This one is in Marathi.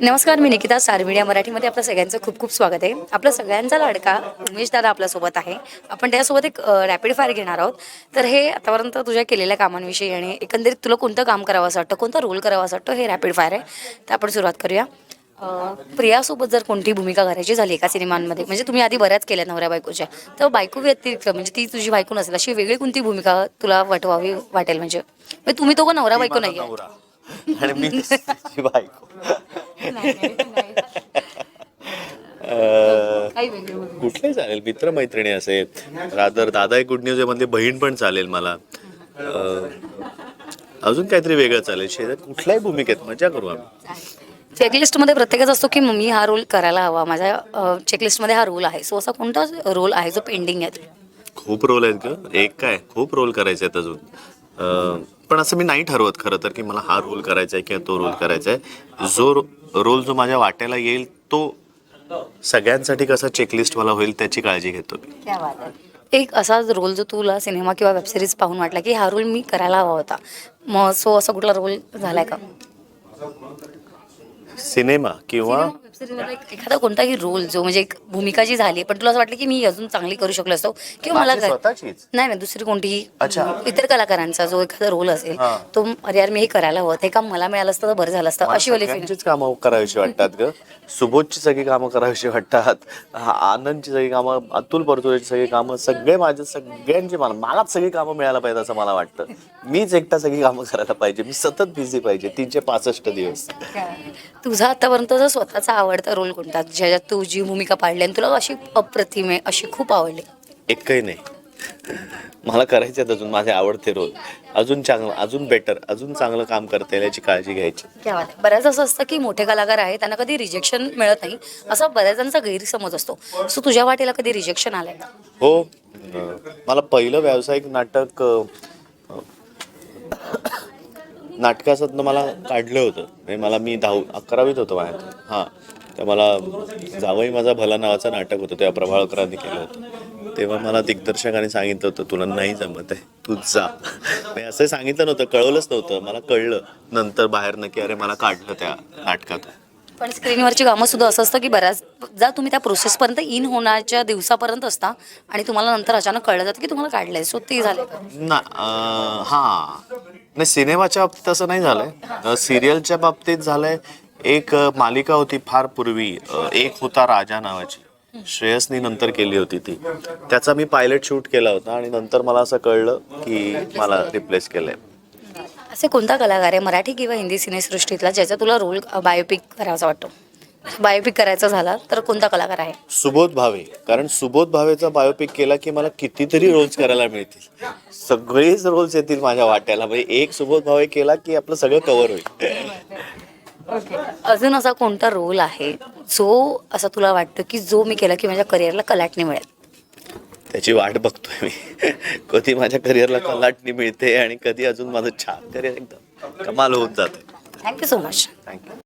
नमस्कार मी निकिता स्टार मीडिया मराठीमध्ये आपलं सगळ्यांचं खूप खूप स्वागत आहे. आपला सगळ्यांचा लाडका उमेश दादा आपल्यासोबत आहे. आपण त्यासोबत एक रॅपिड फायर घेणार आहोत. तर हे आतापर्यंत तुझ्या केलेल्या कामांविषयी आणि एकंदरीत तुला कोणतं काम करावं असं वाटतं कोणता रोल करावा असं वाटतं हे रॅपिड फायर आहे. तर आपण सुरुवात करूया. प्रियासोबत जर कोणती भूमिका करायची झाली एका सिनेमांमध्ये म्हणजे तुम्ही आधी बऱ्याच केल्या नवऱ्या बायकोच्या तर बायको व्यतिरिक्त म्हणजे ती तुझी बायको नसेल अशी वेगळी कोणती भूमिका तुला वाटवावी वाटेल? म्हणजे म्हणजे तुम्ही तो नवरा बायको नाही आणि मी बायको. कुठले चालेल? मित्र मैत्रिणी असे. रादर दादा एक गुड न्यूज मधली बहीण पण चालेल मला. अजून काहीतरी वेगळं चालेल? शेजारी कुठल्याही भूमिकेत मजा करू आम्ही. चेकलिस्टमध्ये प्रत्येकाचा असतो की मी हा रोल करायला हवा. माझ्या चेकलिस्टमध्ये हा रोल आहे. सो असा कोणता रोल आहे जो पेंडिंग आहे? खूप रोल आहेत ग. एक काय? खूप रोल करायचे आहेत अजून. पण असं मी नाही ठरवत खरं तर की मला हा रोल करायचा आहे किंवा तो रोल करायचा आहे जो रोल जो माझ्या वाट्याला येईल तो सगळ्यांसाठी कसा चेकलिस्टवाला होईल त्याची काळजी घेतो मी. एक असा रोल जो तुला सिनेमा किंवा वेबसिरीज पाहून वाटला की हा रोल मी करायला हवा होता. मग सो असा कुठला रोल झालाय का? सिनेमा किंवा एखादा कोणताही रोल जो म्हणजे एक भूमिका जी झाली पण तुला असं वाटलं की मी अजून चांगली करू शकलो असतो किंवा मला माझी काय- स्वतःचीच? नाही नाही दुसरी कोणतीही अच्छा. इतर कलाकारांचा जो एखादा रोल असेल हा. तो अरे यार मी हे करायला हवं ते काम मला मिळालं असतं तर बरं झालं असतं अशी वाली feeling. सगळ्यांचीच कामं करावीशी वाटतात ग. सुबोधची सगळी कामं करावीशी वाटतात. हा, आनंदची सगळी कामं अतुल परतुरेची सगळी कामं सगळे माझे सगळ्यांची मला मलाच सगळी कामं मिळायला पाहिजे असं मला वाटतं. मीच एकटा सगळी कामं करायला पाहिजे. मी सतत बिझी पाहिजे. तीनशे पासष्ट दिवस. तुझा आतापर्यंतचा स्वतःचा आवडता रोल कोणता? ज्याच्यात तू जी भूमिका पाडली आणि तुला अशी अप्रतिम आहे अशी खूप आवडली. एकही नाही. मला करायचे आहेत अजून माझे आवडते रोल. अजून चांगलं अजून बेटर अजून चांगलं काम करता येईल याची काळजी घ्यायची. क्या बात आहे. बऱ्याच असं असतं की मोठे कलाकार आहेत त्यांना कधी रिजेक्शन मिळत नाही. असा बऱ्याच जणांचा गैरसमज असतो. सो तुझ्या वाटेला कधी रिजेक्शन आलंय? का हो. अं, मला पहिलं व्यावसायिक नाटक अं, नाटकाचं मला काढलं होतं. म्हणजे मला मी दहावी अकरावीत होतो माझ्यात हां. तर मला जावई माझा भला नावाचं नाटक होतं. तेव्हा प्रभाळकरांनी केलं होतं. तेव्हा मला दिग्दर्शकाने सांगितलं होतं तुला नाही जमत आहे. तू जा. मी असं सांगितलं नव्हतं. कळवलंच नव्हतं. मला कळलं. नंतर बाहेर की अरे मला काढलं त्या नाटकात. पण स्क्रीनवरची कामं सुद्धा असं असतं की बऱ्याचदा तुम्ही त्या प्रोसेसपर्यंत इन होण्याच्या दिवसापर्यंत असता आणि तुम्हाला नंतर अचानक कळलं जातं की तुम्हाला काढलंय. सो ते झालं. ना हा. नाही सिनेमाच्या बाबतीत असं नाही झालंय. सिरियलच्या बाबतीत झालंय एक मालिका होती फार पूर्वी एक होता राजा नावाची. श्रेयसनी नंतर केली होती ती. त्याचा मी पायलट शूट केला होता आणि नंतर मला असं कळलं की मला रिप्लेस केलंय. असे कोणता कलाकार आहे मराठी किंवा हिंदी सिनेसृष्टीतला ज्याचा तुला रोल बायोपिक करायचा वाटतो? बायोपिक करायचा झाला तर कोणता कलाकार आहे? सुबोध भावे. कारण सुबोध भावेचा बायोपिक केला की मला कितीतरी रोल्स करायला मिळतील. सगळेच रोल्स येतील माझ्या वाट्याला. म्हणजे एक सुबोध भावे केला की आपलं सगळं कव्हर होईल. अजून असा कोणता रोल आहे जो असं तुला वाटतं की जो मी केला की माझ्या करिअरला कलाटणी मिळेल? त्याची वाट बघतोय मी. कधी माझ्या करिअरला कलाटणी मिळते आणि कधी अजून माझं छान करिअर एकदम कमाल होत जाते. Thank you so much thank you